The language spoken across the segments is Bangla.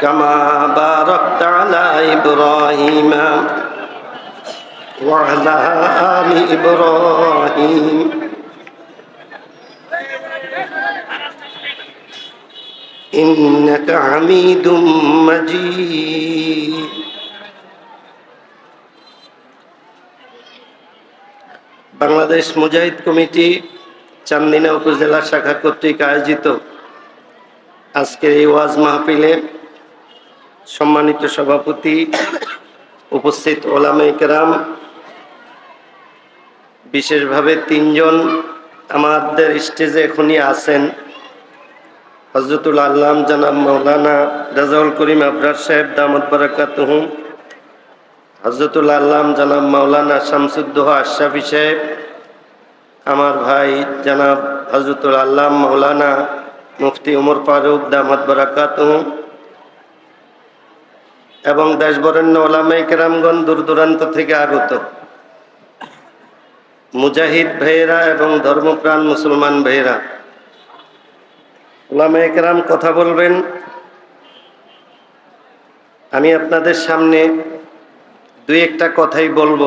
كما باركت على إبراهيم وعلى آل إبراهيم إنك حميد مجيد বাংলাদেশ মুজাহিদ কমিটি চান্দিনা উপজেলা শাখা কর্তৃক আয়োজিত আজকের এই ওয়াজ মাহফিলে সম্মানিত সভাপতি, উপস্থিত ওলামে কেরাম বিশেষভাবে তিনজন আমাদের স্টেজে এখনই আছেন। হজরতুল আল্লাম জানাব মৌলানা রাজাউল করিম আবরার সাহেব দামদ বারাকাত হজরতুল আল্লাম জানাব মাওলানা শামসুদ্দোহা আশরাফি সাহেব, আমার ভাই জানাব হজরতুল আল্লাম মৌলানা মুফতি উমর ফারুক দামদ বারাকাত এবং দেশবরেণ্য ওলামাই কেরামগণ দূর দূরান্ত থেকে আগত। মুজাহিদ ভাইয়েরা এবং ধর্মপ্রাণ মুসলমান ভাইয়েরা ওলামাই কেরাম কথা বলবেন। আমি আপনাদের সামনে দুই একটা কথাই বলব।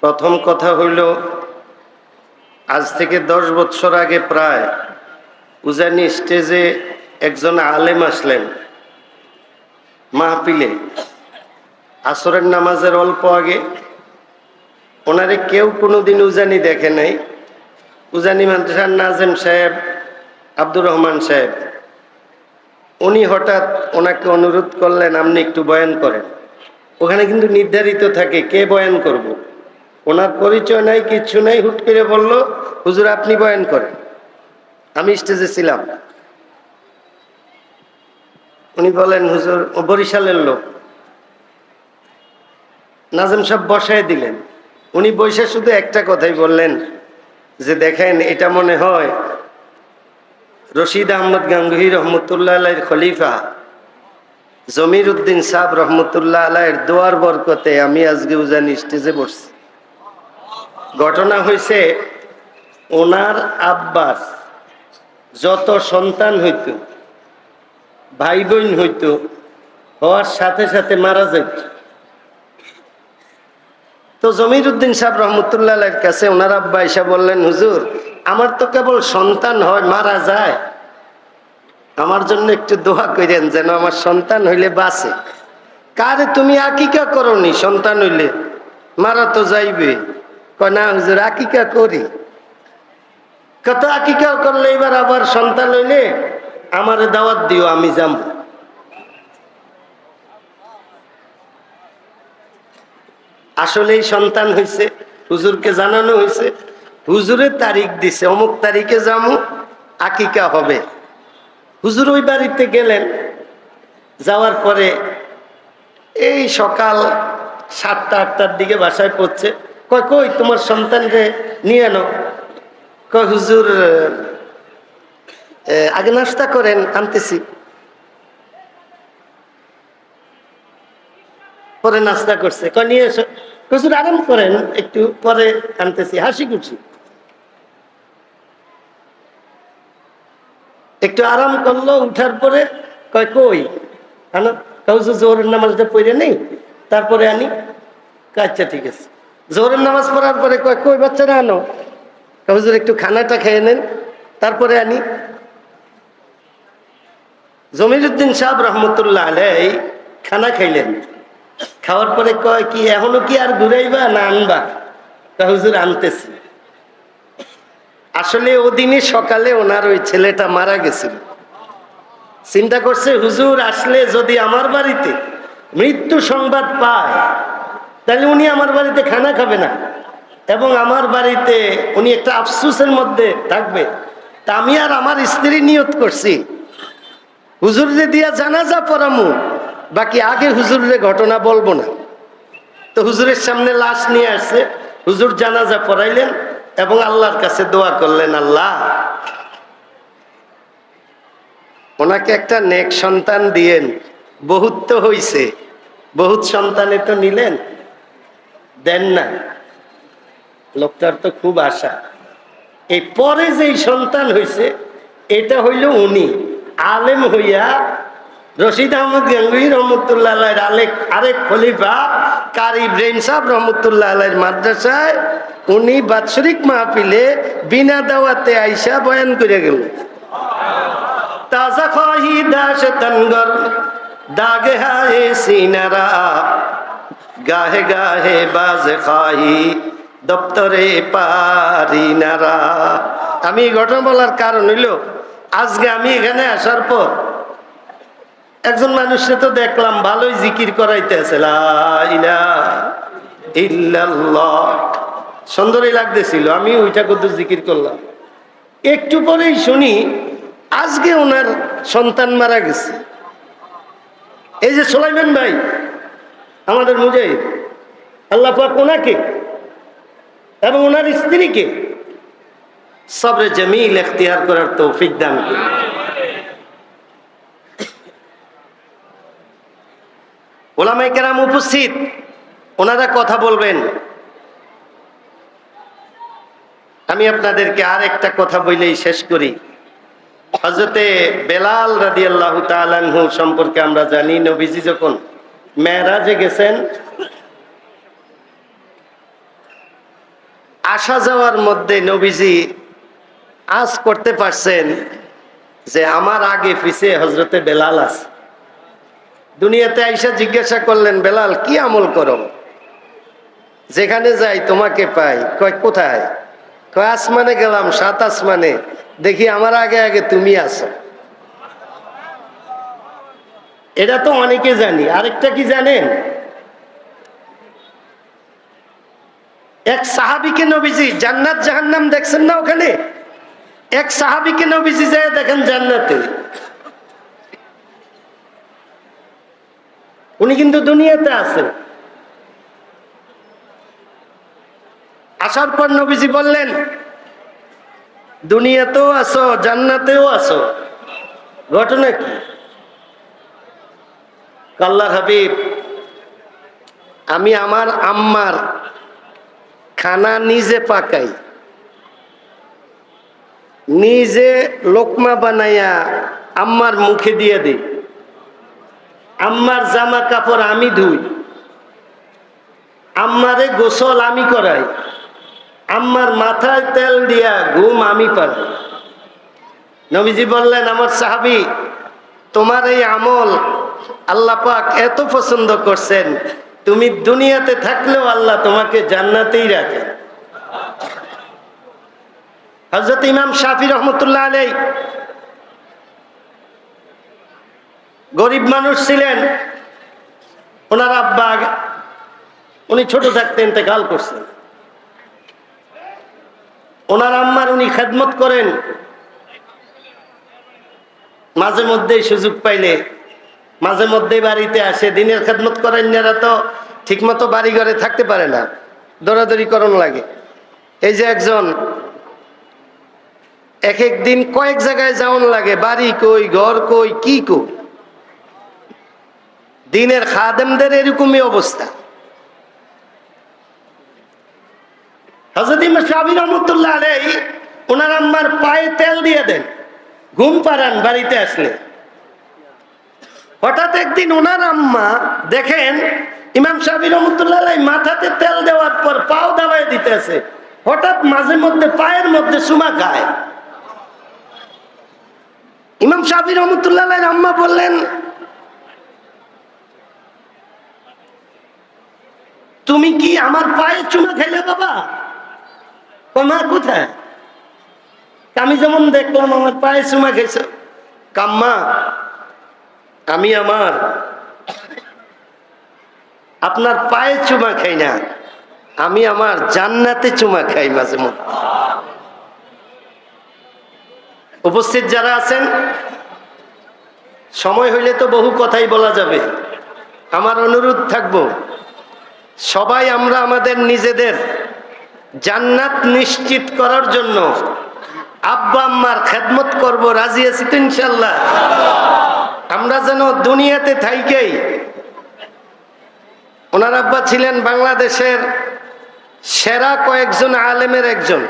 প্রথম কথা হইল, আজ থেকে দশ বছর আগে প্রায় উজানি স্টেজে একজন আলেম আসলেন। মাহফিলে। আসরের নামাজের অল্প আগে ওনারে কেউ কোনোদিন উজানি দেখে নাই। উজানি মাদ্রাসার নাজেম সাহেব, আব্দুর রহমান সাহেব, উনি হঠাৎ ওনাকে অনুরোধ করলেন, আপনি একটু বয়ান করেন। ওখানে কিন্তু নির্ধারিত থাকে কে বয়ান করব। ওনার পরিচয় নাই, কিচ্ছু নাই, হুট করে বলল, হুজুর, আপনি বয়ান করেন। আমি স্টেজে ছিলাম। উনি বলেন, হুজুর বরিশালের লোক। নাজম সাহেব বসায় দিলেন। উনি বসে শুধু একটা কথাই বললেন, যে দেখেন, এটা মনে হয় রশিদ আহমদ গাঙ্গুহি রহমতুল্লাহ আলাইর খলিফা, জমির উদ্দিন সাহ রহমতুল্লাহ আলাইয়ের দোয়ার বরকতে আমি আজকে উজানি স্টেজে বসছি। ঘটনা হয়েছে ওনার আব্বাস যত সন্তান হইত ভাই বোন হইত, হওয়ার সাথে সাথে মারা যাইত। তো জমির উদ্দিন সাহেব রহমতুল্লাহ কাছে ওনার আব্বা এসে বললেন, হুজুর, আমার তো কেবল সন্তান হয়, মারা যায়। আমার জন্য একটু দোয়া করেন যেন আমার সন্তান হইলে বাঁচে। কারে তুমি আকিকা করনি, সন্তান হইলে? মারা তো যাইবে। কয়, না হুজুর, আকিকা করি। কত আকিকা করলে, এবার আবার সন্তান হইলে? আমারে দাওয়াত দিও, আমি যাম। আসলেই সন্তান হয়েছে হুজুরকে জানানো হয়েছে হুজুরের তারিখ দিছে, অমুক তারিখে যামু, আকিকা হবে। হুজুর ওই বাড়িতে গেলেন, যাওয়ার পরে এই সকাল সাতটা, আটটার দিকে বাসায় পড়ছে, কয়, কই, তোমার সন্তানকে নিয়ে আনো। কয়, হুজুর আগে নাস্তা করেন, আনতেছি। পরে নাস্তা করছে। কয়, নিয়ে এসো। হুজুর আরাম করেন, একটু পরে আনতেছি। হাসি খুশি। একটু আরাম করল, উঠার পরে কয়, কই? কাউজু জোহরের নামাজটা পড়ে নেই? তারপরে আনি। আচ্ছা ঠিক আছে। জোহরের নামাজ পড়ার পরে কয়, কই, বাচ্চারা আনো? কাউজুর একটু খানাটা খেয়ে নেন। তারপরে আনি। জমিরুদ্দিন সাহেব রহমতুল্লাহ আলাই খানা খাইলেন। খাওয়ার পরে কয় কি, এখনও কি আর ঘুরাইবা না আনবা? হুজুর, আনতেছি। আসলে ওদিনই সকালে ওনার ওই ছেলেটা মারা গেছিল। চিন্তা করছে, হুজুর, আসলে যদি আমার বাড়িতে মৃত্যু সংবাদ পায়, তাহলে উনি আমার বাড়িতে খানা খাবে না। এবং আমার বাড়িতে উনি একটা আফসুসের মধ্যে থাকবে। তা আমি আর আমার স্ত্রী নিয়ত করছি। হুজুরে দিয়া জানাজা পড়ামু, বাকি আগে হুজুরের ঘটনা বলব না। তো হুজুরের সামনে লাশ নিয়ে আসছে হুজুর জানাজা পড়াইলেন এবং আল্লাহর কাছে দোয়া করলেন, আল্লাহ, ওনাকে একটা নেক সন্তান দিয়েন, বহুত তো হইছে, বহুত সন্তানে তো নিলেন, দেন না। লোকটার তো খুব আশা। এই পরে যেই সন্তান হইছে, এটা হইল উনি। আলেম হইয়া রশিদ আহমদ গাঙ্গুই রহমতুল্লাহ আলেক, আরেক খলিফা কারি ইব্রাহিম সাহেব রহমতুল্লাহ আলাইয়ের মাদ্রাসায়, উনি বাৎসরিক মাহফিলে বিনা দাওয়াতে আইসা বয়ান করে গেল। তাজা গাহে আমি এই ঘটনা বলার কারণ হইল আজকে আমি এখানে আসার পর একজন মানুষকে তো দেখলাম ভালোই জিকির করাইতেছে সুন্দরই লাগতেছিল, আমি ওইটা কত জিকির করলাম। একটু পরেই শুনি আজকে ওনার সন্তান মারা গেছে। এই যে সোলাইমান ভাই, আমাদের মুজাহিদ, আল্লাহ ওনাকে এবং ওনার স্ত্রীকে সবরে জমিল এখতিয়ার করার তৌফিক দান। ওলামাই কেরাম উপস্থিত, ওনারা কথা বলবেন আমি আপনাদেরকে আর একটা কথা বলেই শেষ করি হজরতে বেলাল রাদি আল্লাহ তালানহু সম্পর্কে আমরা জানি, নবীজি যখন মেয়েরাজে গেছেন, আসা যাওয়ার মধ্যে নবীজি আজ করতে পারছেন যে আমার আগে পিছে হজরতে বেলাল আছে। দুনিয়াতে আইসা জিজ্ঞাসা করলেন, বেলাল, কি আমল করো? যেখানে যাই তোমাকে পাই। কয়, কোথায়? কয়, আসমানে গেলাম, সাত আসমানে। দেখি আমার আগে আগে তুমি আছো। এটা তো অনেকে জানি। আরেকটা কি জানেন? এক সাহাবিকে নবীজি জান্নাত জাহান্নাম দেখছেন না ওখানে? এক সাহাবিকে নবীজি যায় দেখেন জান্নাতে। উনি কিন্তু দুনিয়াতে আছেন। আসার পর নবীজি বললেন, দুনিয়াতেও আছো, জান্নাতেও আছো। ঘটনা কি? কাল্লা হাবিব, আমি আমার আম্মার খানা নিজে পাকাই। নিজে লোকমা বানাইয়া আম্মার মুখে দিয়ে দিই আম্মার জামা কাপড় আমি ধুই। আম্মারে গোসল আমি করাই। আম্মার মাথায় তেল দিয়া ঘুম আমি পাই নবীজি বললেন, আমার সাহাবি, তোমার এই আমল আল্লাহ পাক এত পছন্দ করছেন। তুমি দুনিয়াতে থাকলেও আল্লাহ তোমাকে জান্নাতেই রাখে। হজরত ইমাম শাফি রহমতুল্লাহ আলাই গরিব মানুষ ছিলেন। ওনার আব্বা উনি ছোট থাকতে ইন্তেকাল করছেন। ওনার আম্মার উনি খেদমত করেন। মাঝে মধ্যেই সুযোগ পাইলে, মাঝে মধ্যেই বাড়িতে আসে। দিনের খেদমত করেন যারা তো ঠিকমতো বাড়ি ঘরে থাকতে পারে না। দৌড়াদৌড়ি করণ লাগে। এই যে একজন এক এক দিন কয়েক জায়গায় যাওন লাগে, বাড়ি কই, ঘর কই, কি কই? দিনের খাদেমদের এরকমই অবস্থা। ওনার আম্মার পায়ে তেল দিয়ে দেন, ঘুম বাড়িতে হঠাৎ একদিন ওনার আম্মা দেখেন মাথাতে তেল দেওয়ার পর পাও হঠাৎ মাঝে মধ্যে পায়ের মধ্যে সুমা খায়। ইমাম সাহেব রহমতুল্লাহ আম্মা বললেন, তুমি কি আমার পায়ে চুমা খেলে বাবা? কমা কোথায়? আমি যেমন দেখলাম আমার পায়ে চুমা খেয়েছ। কাম্মা, আমি আমার আপনার পায়ে চুমা খাই না, আমি আমার জান্নাতে চুমা খাই মাঝে মধ্যে। উপস্থিত যারা আছেন, সময় হইলে তো বহু কথাই বলা যাবে। আমার অনুরোধ থাকব, সবাই আমরা আমাদের নিজেদের জান্নাত নিশ্চিত করার জন্য আব্বা আম্মার খেদমত করব, রাজি আছি তো ইনশাল্লাহ আমরা যেন দুনিয়াতে থাইকেই, ওনার আব্বা ছিলেন বাংলাদেশের সেরা কয়েকজন আলেমের একজন।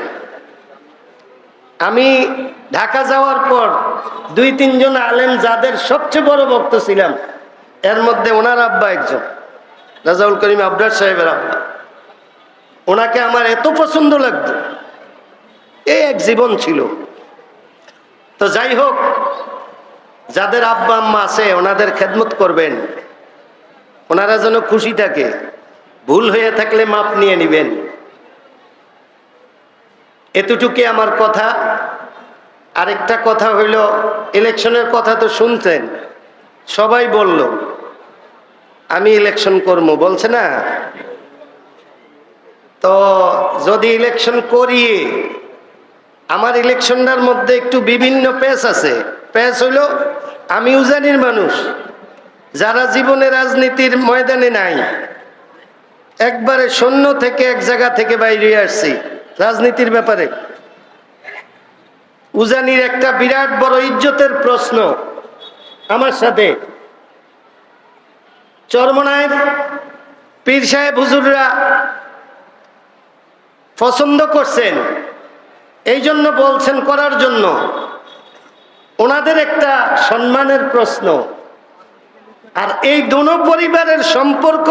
আমি ঢাকা যাওয়ার পর দুই, তিনজন আলেম যাদের সবচেয়ে বড় ভক্ত ছিলাম, এর মধ্যে ওনার আব্বা একজন রাজাউল করিম আবরার সাহেবের আব্বা। ওনাকে আমার এত পছন্দ লাগতো। এই এক জীবন ছিল। তো যাই হোক, যাদের আব্বা আম্মা আছে, ওনাদের খেদমত করবেন। ওনারা যেন খুশি থাকে, ভুল হয়ে থাকলে মাপ নিয়ে নিবেন। এতটুকু আমার কথা। আরেকটা কথা হইল, ইলেকশনের কথা তো শুনছেন। সবাই বলল, আমি ইলেকশন করব, বলছে না? তো যদি ইলেকশন করিয়ে আমার ইলেকশনটার মধ্যে একটু বিভিন্ন পেস আছে। পেস হইল আমি উজানির মানুষ, যারা জীবনে রাজনীতির ময়দানে নাই, একবারে শূন্য থেকে এক জায়গা থেকে বাইরে আসছি। রাজনীতির ব্যাপারে। উজানির একটা বিরাট বড় ইজ্জতের প্রশ্ন আমার সাথে। চরমনায় পীর সাহেব হুজুররা পছন্দ করছেন, এই জন্য বলছেন করার জন্য। ওনাদের একটা সম্মানের প্রশ্ন। আর এই দোনো পরিবারের সম্পর্ক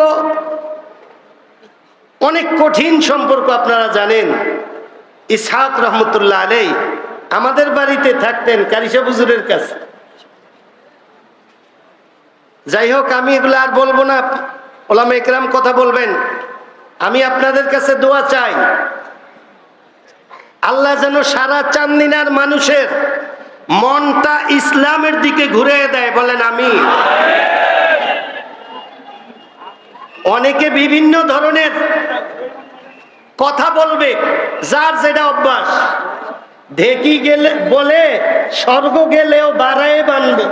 অনেক কঠিন সম্পর্ক আপনারা জানেন। ইসহাক রহমতুল্লাহ আলাই আমাদের বাড়িতে থাকতেন কারিসা বুজুরের কাছে। যাই হোক, আমি এগুলো আর বলব না। ওলাম একরাম কথা বলবেন। আমি আপনাদের কাছে দোয়া চাই। আল্লাহ যেন সারা চান্দিনার মানুষের মনটা ইসলামের দিকে ঘুরে দেয়, বলেন আমি অনেকে বিভিন্ন ধরনের কথা বলবে, যার যেটা অভ্যাস। ঢেকি গেলে, বলে স্বর্গ গেলেও বাড়ায় বানবে।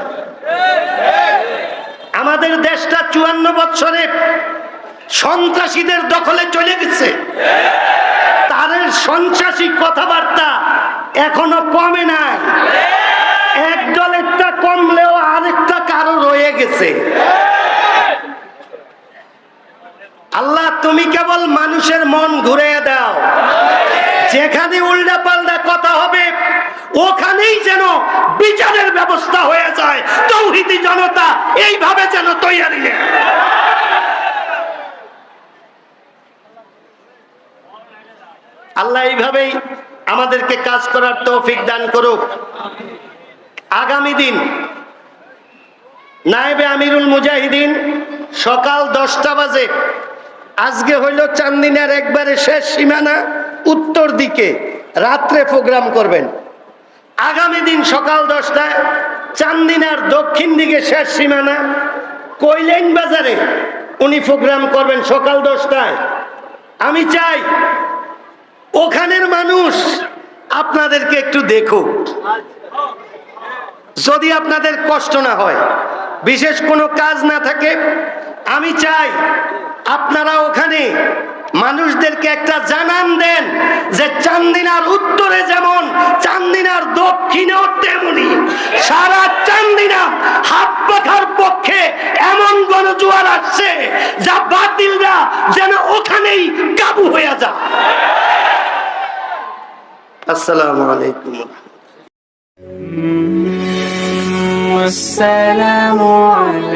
আমাদের দেশটা চুয়ান্ন বছরে সন্ত্রাসীদের দখলে চলে গেছে। তাদের সন্ত্রাসী কথাবার্তা এখনও কমে নাই। এক দলেরটা কমলেও আরেকটা কারও রয়ে গেছে। আল্লাহ, তুমি কেবল মানুষের মন ঘুরে দাও। যেখানে উল্টা পাল্টা কথা হবে, ওখানেই যেন বিচারের ব্যবস্থা হয়ে যায়, তৌহিদি জনতা এইভাবে যেন তৈরি আল্লাহ এইভাবেই আমাদেরকে কাজ করার তৌফিক দান করুক। আগামী দিন নায়েবে আমিরুল মুজাহিদিন সকাল দশটা বাজে আজকে হইল চান্দিনার একবারে শেষ সীমানা, উত্তর দিকে। রাত্রে প্রোগ্রাম করবেন। আগামী দিন সকাল দশটায় চান্দিনার দক্ষিণ দিকে শেষ সীমানা, কৈলেন বাজারে উনি প্রোগ্রাম করবেন সকাল দশটায়। আমি চাই ওখানের মানুষ আপনাদেরকে একটু দেখুক। যদি আপনাদের কষ্ট না হয়, বিশেষ কোনো কাজ না থাকে, আমি চাই আপনারা ওখানে মানুষদেরকে একটা জানান দেন যে চান্দিনার উত্তরে যেমন, চান্দিনার দক্ষিণেও তেমনি। সারা চান্দিনা হাত পাখার পক্ষে এমন গণজোয়ার আসছে যা বাতিলরা যেন ওখানেই কাবু হয়ে যা আসসালামু আলাইকুম। আসসালামু আলাইকুম।